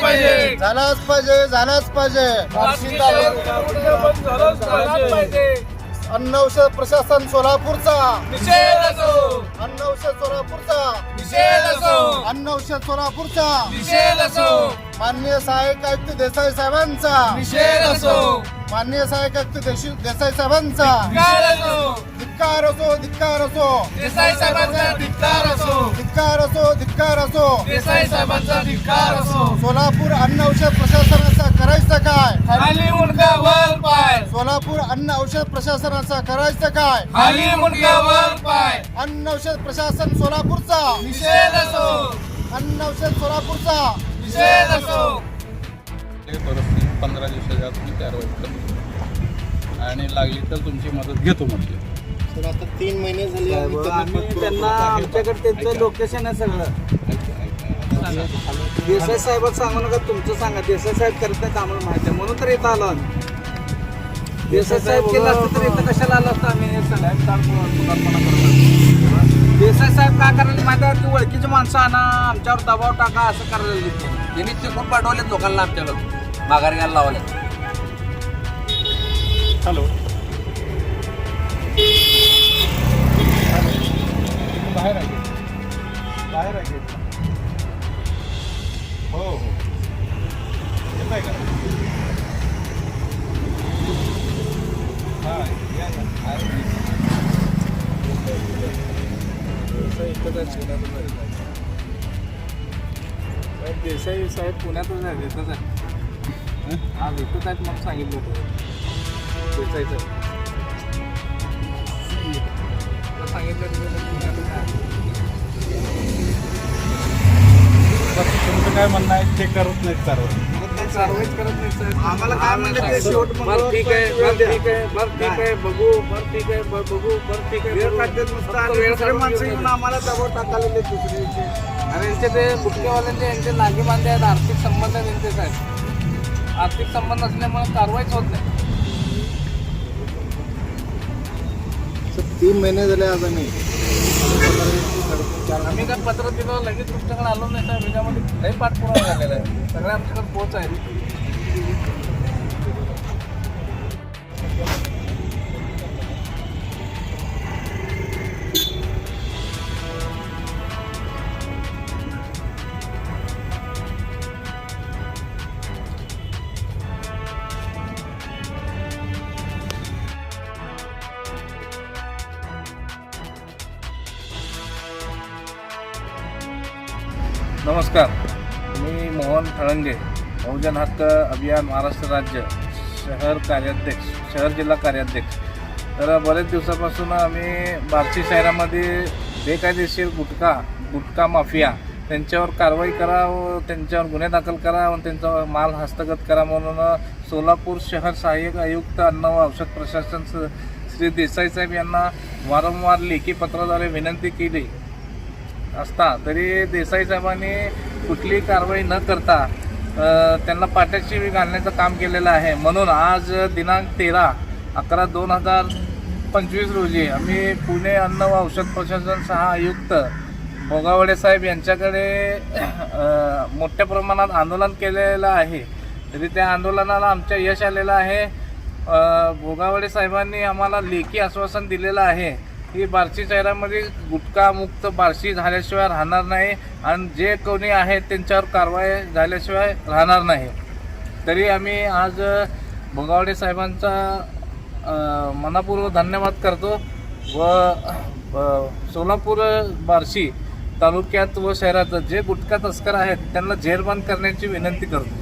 पाहिजे. झालाच पाहिजे. झालाच पाहिजे अन्न औषध प्रशासन सोलापूरचा. निषेध असो. अन्न औषध सोलापूरचा. निषेध असो. अन्न औषध सोलापूरचा. निषेध असो. माननीय सहाय्यक आयुक्त देसाई साहेबांचा. निषेध असो. माननीय सहाय्यक आयुक्त देसाई साहेबांचा. असो धिक्कार असो धिक्कार असो देसाई साहेबांचा धिक्कार असो धिक्कार असो धिक्कार असो देसाई साहेबांचा धिक्कार असो सोलापूर अन्न औषध प्रशासनाचा करायचं काय? खाली मुंडका वर पाय. सोलापूर अन्न औषध प्रशासनाचा करायचं काय? खाली मुंडका वर पाय. अन्न औषध प्रशासन सोलापूरचा. निषेध असो. अन्न औषध सोलापूरचा. निषेध असो. पंधरा दिवसाच्या आत मी कारवाई करतो आणि लागली तर तुमची मदत घेतो म्हटले. तर आता तीन महिने झाले आम्ही त्यांना आम्ही पत्र- त्यांना आमच्याकडे त्यांचं लोकेशन आहे सगळं. देसाई साहेबात सांगू नका तुमचं सांगा. देसाई साहेब करत नाहीत आम्हाला माहिती आहे. म्हणून तर इथं आलो आम्ही. देसाई साहेब केलं असतं तर इथं कशाला आलो असतो आम्ही? हे सगळ्यात देसाई साहेब काय करायला माहिती आहे की? ओळखीची माणसं आणा आमच्यावर दबाव टाका असं करायला लागले. त्यांनी चिकून पाठवले लोकांना आमच्याकडं माघार घ्यायला लावले हॅलो. देसाई साहेब पुण्यातच आहे इथंच आहे हा भेटत आहेत मग सांगितलं होतं. देसाई साहेब. सांगितलं की पुण्यातच आहे. तुमचं काय म्हणणं आहे? ते करत नाहीत कारवाई कारवाईच करत नाही साहेब. आम्हाला काय म्हणलं ते शेवट बरं ठीक आहे बरं ठीक आहे बरं ठीक आहे बघू बरं ठीक आहे बरं बघू बरं ठीक आहे वेळ बघू. काढतात नुसतं फक्त आणि वेळ दुसरे काढून माणसं घेऊन येऊन आम्हाला दबाव टाकायला लागले दुसऱ्याचे. आणि यांचे ते यांचे नागे बांधे आहेत आर्थिक संबंध आहेत यांचे साहेब. आर्थिक संबंध असल्यामुळे कारवाईच होत नाही. तीन महिने झाले आज आम्ही. आम्ही काय पत्र दिलं लगेच तुमच्याकडे आलो नाही साहेब याच्यामध्ये लई पाठपुरावा झालेला आहे. सगळ्या आमच्याकडे पोच आहे. नमस्कार मी मोहन ठळंगे बहुजन हक्क अभियान महाराष्ट्र राज्य शहर कार्याध्यक्ष शहर जिल्हा कार्याध्यक्ष. तर बरेच दिवसापासून आम्ही बार्शी शहरामध्ये बेकायदेशीर गुटखा गुटखा माफिया त्यांच्यावर कारवाई करा व त्यांच्यावर गुन्हे दाखल करा व त्यांचा माल हस्तगत करा म्हणून सोलापूर शहर सहाय्यक आयुक्त अन्न व औषध प्रशासन स- श्री देसाई साहेब यांना वारंवार लेखी पत्राद्वारे विनंती केली. असता तरी देसाई साहेबांनी कुठलीही कारवाई न करता त्यांना पाट्याची घालण्याचं काम केलेलं आहे. म्हणून आज दिनांक तेरा अकरा दोन हजार पंचवीस रोजी आम्ही पुणे अन्न व औषध प्रशासन सहा आयुक्त भोगावडे साहेब यांच्याकडे मोठ्या प्रमाणात आंदोलन केलेलं आहे. तरी त्या आंदोलनाला आमच्या यश आलेलं आहे. भोगावडे साहेबांनी आम्हाला लेखी आश्वासन दिलेलं आहे. ही बार्शी शहरामध्ये गुटखा मुक्त बार्शी झाल्याशिवाय राहणार नाही आणि जे कोणी आहेत त्यांच्यावर कारवाई झाल्याशिवाय राहणार नाही. तरी आम्ही आज भोगावडे साहेबांचा मनापूर्वक धन्यवाद करतो व सोलापूर बार्शी तालुक्यात व शहरात जे गुटखा तस्कर आहेत त्यांना जेरबंद करण्याची विनंती करतो.